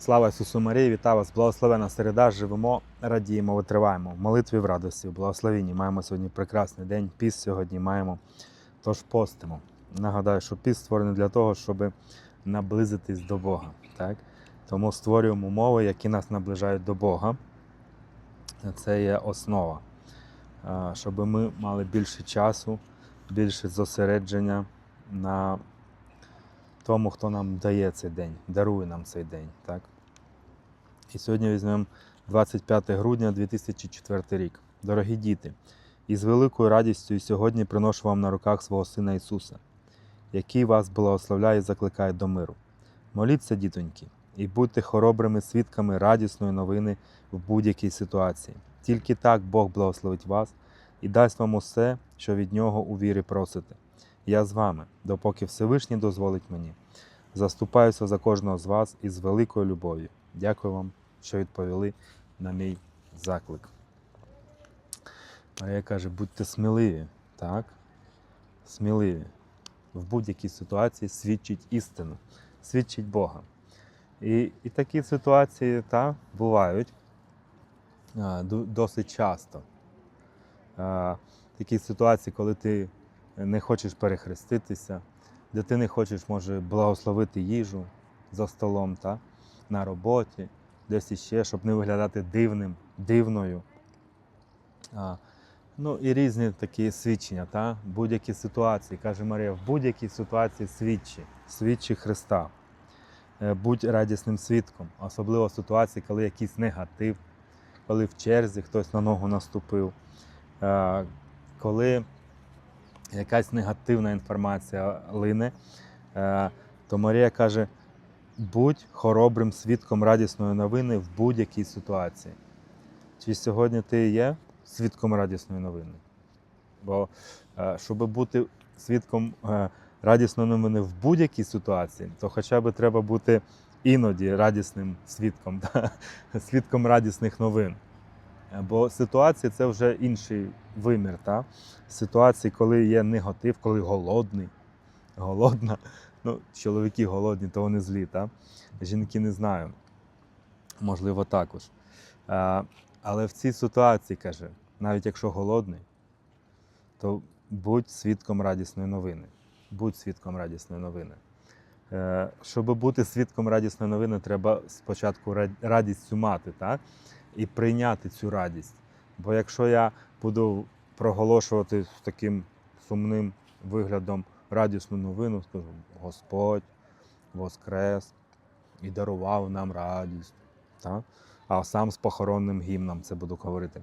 Слава Ісусу Марії, вітаю вас! Благословена середа, живемо, радіємо, витриваємо. В молитві в радості, в благословенні. Маємо сьогодні прекрасний день. Піст сьогодні маємо, тож постимо. Нагадаю, що піст створений для того, щоб наблизитись до Бога. Так? Тому створюємо умови, які нас наближають до Бога. Це є основа. Щоб ми мали більше часу, більше зосередження на тому, хто нам дає цей день, дарує нам цей день. Так? І сьогодні візьмемо 25 грудня 2004 рік. Дорогі діти, із великою радістю сьогодні приношу вам на руках свого Сина Ісуса, який вас благословляє і закликає до миру. Моліться, дітоньки, і будьте хоробрими свідками радісної новини в будь-якій ситуації. Тільки так Бог благословить вас і дасть вам усе, що від нього у вірі просите. Я з вами, допоки Всевишній дозволить мені. Заступаюся за кожного з вас із великою любов'ю. Дякую вам, що відповіли на мій заклик. Марія каже, будьте сміливі, так? Сміливі. В будь-якій ситуації свідчить істину, свідчить Бога. І, і такі ситуації та, бувають а, досить часто. А, такі ситуації, коли ти не хочеш перехреститися, де ти не хочеш, може, благословити їжу за столом, та? на роботі, десь іще, щоб не виглядати дивним, дивною. А, ну і різні такі свідчення, та? будь-які ситуації, каже Марія, в будь-якій ситуації свідчи, свідчи Христа. Е, Будь радісним свідком, особливо в ситуації, коли якийсь негатив, коли в черзі хтось на ногу наступив, коли якась негативна інформація лине, е, то Марія каже: будь хоробрим свідком радісної новини в будь-якій ситуації. Чи сьогодні ти є свідком радісної новини? Бо е, щоб бути свідком е, радісної новини в будь-якій ситуації, то хоча б треба бути іноді радісним свідком, свідком радісних новин. Бо ситуація це вже інший вимір. Та? Ситуації, коли є негатив, коли голодний, голодна. Ну, чоловіки голодні, то вони злі, та? жінки не знаю. Можливо, також. А, але в цій ситуації, каже, навіть якщо голодний, то будь свідком радісної новини. Будь свідком радісної новини. Е, щоб бути свідком радісної новини, треба спочатку ра- радість цю мати, так? І прийняти цю радість. Бо якщо я буду проголошувати з таким сумним виглядом радісну новину, скажу, Господь воскрес і дарував нам радість, так? а сам з похоронним гімном це буду говорити,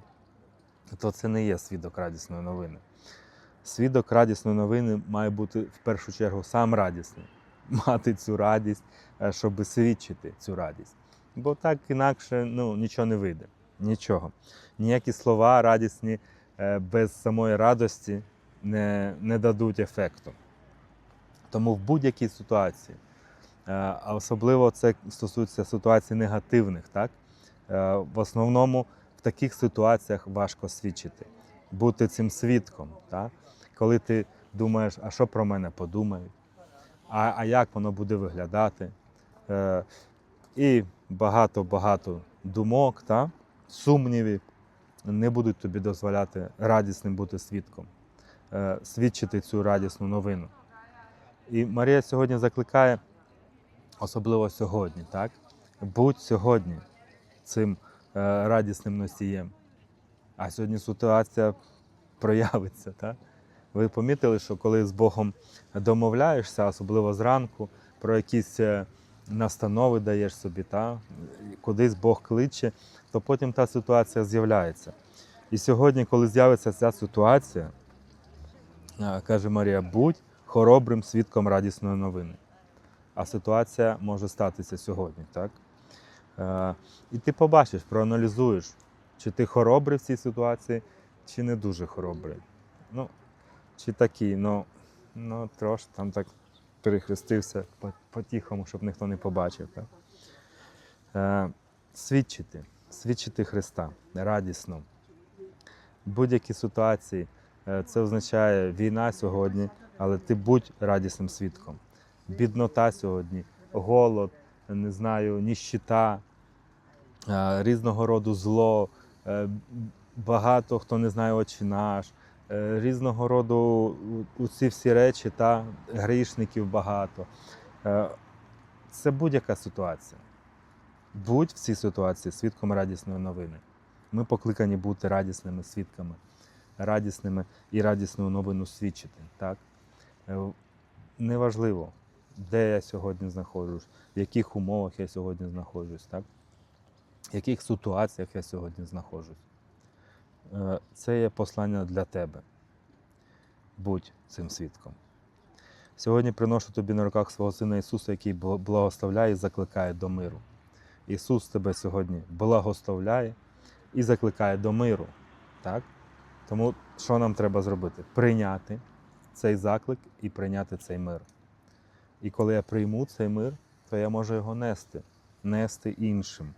то це не є свідок радісної новини. Свідок радісної новини має бути в першу чергу сам радісний, мати цю радість, е, щоб свідчити цю радість. Бо так інакше ну, нічого не вийде. Нічого. Ніякі слова радісні е, без самої радості не, не дадуть ефекту. Тому в будь-якій ситуації, е, а особливо це стосується ситуацій негативних, так? Е, в основному в таких ситуаціях важко свідчити, бути цим свідком. Так? Коли ти думаєш, а що про мене подумають, а, а як воно буде виглядати. І багато-багато думок, та? сумнівів не будуть тобі дозволяти радісним бути свідком, е, свідчити цю радісну новину. І Марія сьогодні закликає, особливо сьогодні, так? будь сьогодні цим е, радісним носієм. А сьогодні ситуація проявиться. Так? Ви помітили, що коли з Богом домовляєшся, особливо зранку, про якісь е, настанови даєш собі, та? кудись Бог кличе, то потім та ситуація з'являється. І сьогодні, коли з'явиться ця ситуація, каже Марія, будь хоробрим свідком радісної новини. А ситуація може статися сьогодні, так? І ти побачиш, проаналізуєш, чи ти хоробрий в цій ситуації, чи не дуже хоробрий. Ну, чи такий, ну, ну трошки там так перехрестився по- по-тихому, щоб ніхто не побачив. Так? Е, свідчити, свідчити Христа радісно. Будь-якій ситуації е, це означає війна сьогодні, але ти будь радісним свідком. Біднота сьогодні, голод, не знаю, ніщита, е, різного роду зло, е, багато хто не знає очі наш, різного роду у- у ці всі речі та грішників багато. Е, Це будь-яка ситуація. Будь в цій ситуації свідком радісної новини. Ми покликані бути радісними свідками, радісними і радісну новину свідчити. Так? Е, Неважливо, де я сьогодні знаходжусь, в яких умовах я сьогодні знаходжусь, так? в яких ситуаціях я сьогодні знаходжусь. Е, Це є послання для тебе. Будь цим свідком. Сьогодні приношу тобі на руках свого Сина Ісуса, який благословляє і закликає до миру. Ісус тебе сьогодні благословляє і закликає до миру. Так? Тому що нам треба зробити? Прийняти цей заклик і прийняти цей мир. І коли я прийму цей мир, то я можу його нести, нести іншим,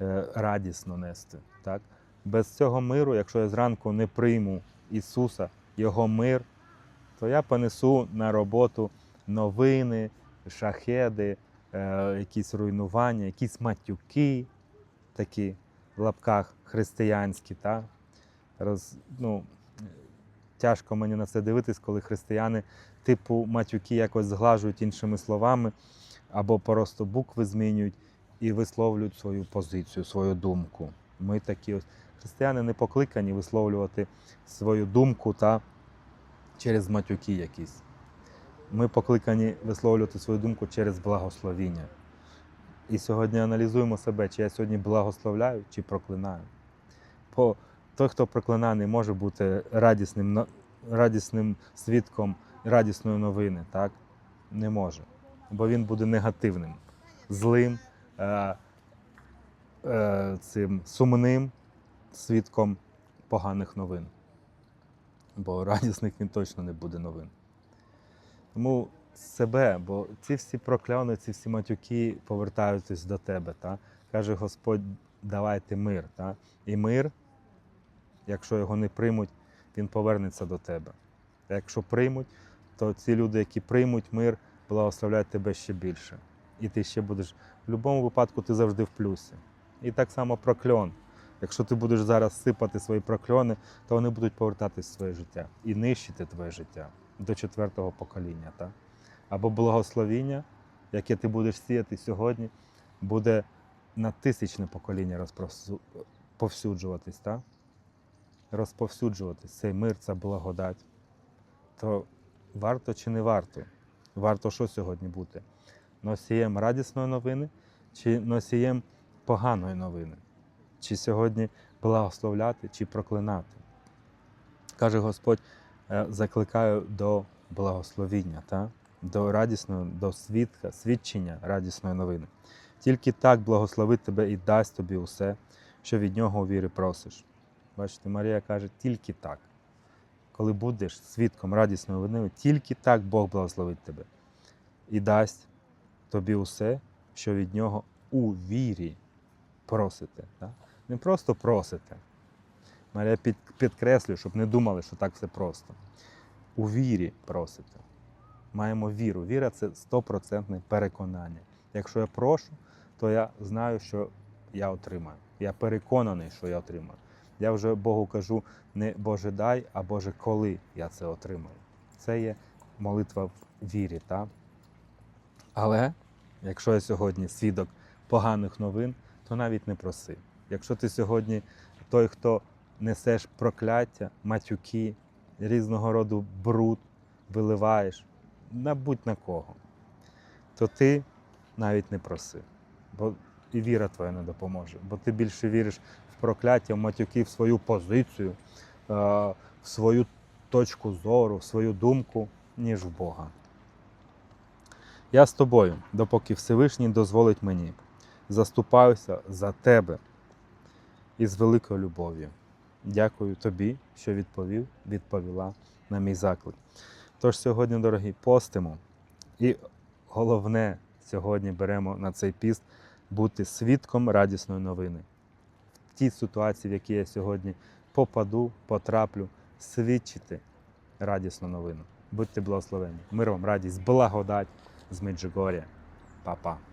е, радісно нести. Так? Без цього миру, якщо я зранку не прийму Ісуса, Його мир, то я понесу на роботу новини, шахеди, е, якісь руйнування, якісь матюки, такі в лапках християнські. Та? Роз, ну, тяжко мені на це дивитись, коли християни типу матюки якось зглажують іншими словами, або просто букви змінюють і висловлюють свою позицію, свою думку. Ми такі ось християни не покликані висловлювати свою думку та через матюки якісь. Ми покликані висловлювати свою думку через благословіння. І сьогодні аналізуємо себе, чи я сьогодні благословляю, чи проклинаю. Бо той, хто проклинає, не може бути радісним, радісним свідком радісної новини, так? Не може. Бо він буде негативним, злим, е, е, цим сумним свідком поганих новин. Бо радісних він точно не буде новин. Тому себе, бо ці всі прокляни, ці всі матюки повертаються до тебе. Та? Каже Господь, давайте мир. Та? І мир, якщо його не приймуть, він повернеться до тебе. А якщо приймуть, то ці люди, які приймуть мир, благословлять тебе ще більше. І ти ще будеш. В будь-якому випадку ти завжди в плюсі. І так само прокльон. Якщо ти будеш зараз сипати свої прокльони, то вони будуть повертатись в своє життя і нищити твоє життя до четвертого покоління. Так? Або благословіння, яке ти будеш сіяти сьогодні, буде на тисячне покоління розповсюджуватись. Так? Розповсюджуватись цей мир, ця благодать. То варто чи не варто? Варто що сьогодні бути? Носієм радісної новини чи носієм поганої новини? Чи сьогодні благословляти, чи проклинати? Каже Господь, е, закликаю до благословіння, та? до радісного, до свідка, свідчення радісної новини. Тільки так благословить тебе і дасть тобі усе, що від нього у вірі просиш. Бачите, Марія каже, тільки так. Коли будеш свідком радісної новини, тільки так Бог благословить тебе і дасть тобі усе, що від нього у вірі просите. Так? Не просто просите. Марія під, підкреслює, щоб не думали, що так все просто. У вірі просите. Маємо віру. Віра це стопроцентне переконання. Якщо я прошу, то я знаю, що я отримаю. Я переконаний, що я отримаю. Я вже Богу кажу не Боже дай, а Боже, коли я це отримаю. Це є молитва в вірі. Та? Але якщо я сьогодні свідок поганих новин, то навіть не проси. Якщо ти сьогодні той, хто несеш прокляття, матюки, різного роду бруд виливаєш, на будь-на кого, то ти навіть не проси, бо і віра твоя не допоможе, бо ти більше віриш в прокляття, в матюки, в свою позицію, е, в свою точку зору, в свою думку, ніж в Бога. Я з тобою, допоки Всевишній дозволить мені. Заступаюся за тебе із великою любов'ю. Дякую тобі, що відповів, відповіла на мій заклик. Тож сьогодні, дорогі, постимо. І головне, сьогодні беремо на цей піст бути свідком радісної новини. В тій ситуації, в якій я сьогодні попаду, потраплю, свідчити радісну новину. Будьте благословені. Мир вам, радість, благодать з Меджугор'я. Па-па.